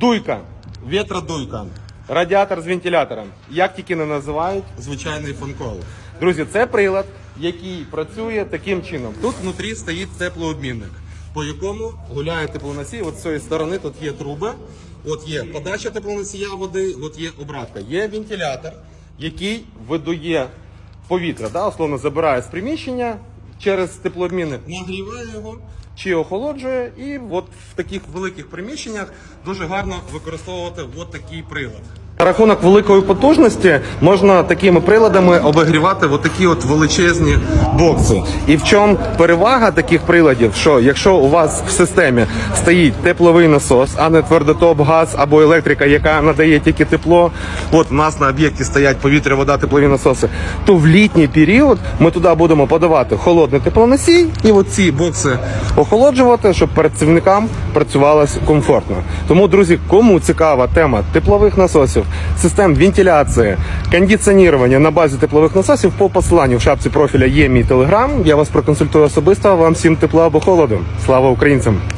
Дуйка. Вітродуйка. Радіатор з вентилятором. Як тільки не називають. Звичайний фанкол. Друзі, це прилад, який працює таким чином. Тут Тут внутрі стоїть теплообмінник, по якому гуляє теплоносій. От з цієї сторони тут є труба, от є подача теплоносія води, от є обратка. Є вентилятор. який видує повітря, да, условно забирає з приміщення через теплообмінник, Нагріває його. чи охолоджує, і от В таких великих приміщеннях дуже гарно використовувати от такий прилад. Рахунок великої потужності можна такими приладами обігрівати от такі от величезні бокси. І в чому перевага таких приладів? Що якщо у вас в системі стоїть тепловий насос, а не твердотоп, газ або електрика, яка надає тільки тепло, от у нас на об'єкті стоять повітря, вода, теплові насоси, то в літній період ми туди будемо подавати холодний теплоносій і от ці бокси охолоджувати, щоб працівникам працювалося комфортно. Тому, друзі, кому цікава тема теплових насосів, систем вентиляції, кондиціонування на базі теплових насосів, по посиланню в шапці профіля є мій телеграм. Я вас проконсультую особисто. Вам всім тепла або холоду. Слава українцям!